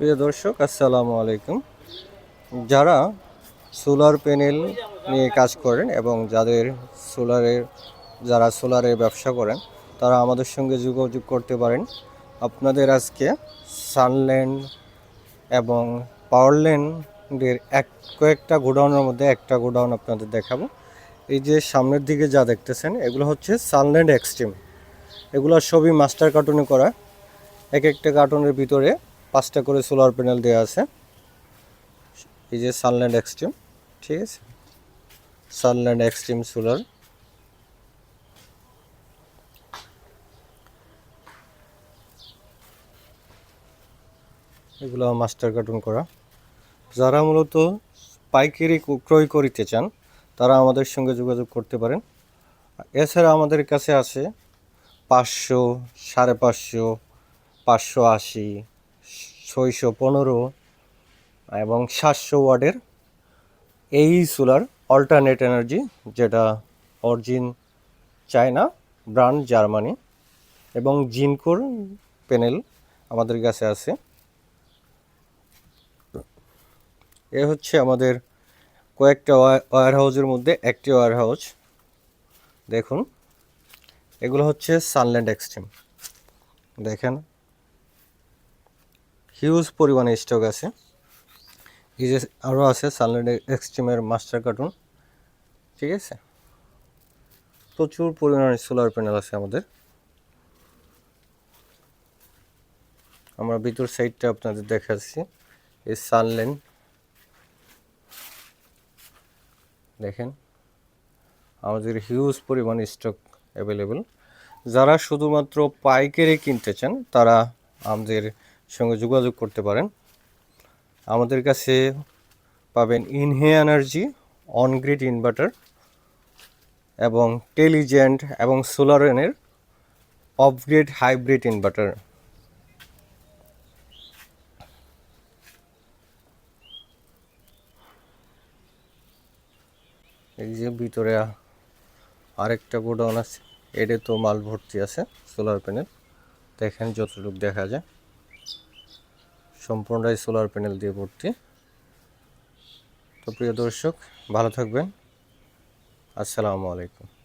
প্রিয় দর্শক, আসসালামু আলাইকুম। যারা সোলার প্যানেল নিয়ে কাজ করেন এবং যাদের সোলারের, যারা সোলারের ব্যবসা করেন, তারা আমাদের সঙ্গে যোগাযোগ করতে পারেন। আপনাদের আজকে সানল্যান্ড এবং পাওয়ারল্যান্ডের এক, কয়েকটা গোডাউনের মধ্যে একটা গোডাউন আপনাদের দেখাবো। এই যে সামনের দিকে যা দেখতেছেন, এগুলো হচ্ছে সানল্যান্ড এক্সট্রিম এগুলো সবই মাস্টার কার্টুনে করা। এক একটা কার্টুনের ভিতরে পাঁচটা করে সোলার প্যানেল দেওয়া আছে। এই যে সানল্যান্ড এক্সট্রিম ঠিক আছে? সানল্যান্ড এক্সট্রিম সোলার এগুলো মাস্টার কার্টুন করা। যারা মূলত পাইকারি ক্রয় করিতে চান, তারা আমাদের সঙ্গে যোগাযোগ করতে পারেন। এছাড়া আমাদের কাছে আছে পাঁচশো, সাড়ে পাঁচশো পাঁচশো আশি ছয়শো পনেরো এবং সাতশো ওয়ার্ডের এই সোলার অল্টারনেট এনার্জি যেটা অরিজিন চায়না ব্র্যান্ড জার্মানি এবং জিনকোর প্যানেল আমাদের কাছে আছে। এ হচ্ছে আমাদের কয়েকটা ওয়ার হাউসের মধ্যে একটি ওয়ার হাউস দেখুন, এগুলো হচ্ছে সানল্যান্ড এক্সট্রিম দেখেন হিউজ পরিমাণে স্টক আছে। এই যে আরও আছে সানল্যান্ড এক্সট্রিমের মাস্টার কার্টুন ঠিক আছে? প্রচুর পরিমাণে সোলার প্যানেল আছে আমাদের। আমরা ভিতর সাইডটা আপনাদের দেখাচ্ছি। এই সানলেন দেখেন, আমাদের হিউজ পরিমাণ স্টক অ্যাভেলেবেল যারা শুধুমাত্র পাইকারি কিনতে চান, তারা আমাদের সঙ্গে যোগাযোগ করতে পারেন। আমাদের কাছে পাবেন ইনহে এনার্জি, অনগ্রিড ইনভার্টার এবং টেলিজেন্ট এবং সোলারেনের অফগ্রিড, হাইব্রিড ইনভার্টার। এই যে ভিতরে আরেকটা গোডাউন আছে, এডে তো মাল ভর্তি আছে, সোলার প্যানেল। দেখেন যতটুকু দেখা যায়। সম্পূর্ণটাই সোলার প্যানেল দিয়ে ভর্তি। তো প্রিয় দর্শক ভালো থাকবেন। আসসালামু আলাইকুম।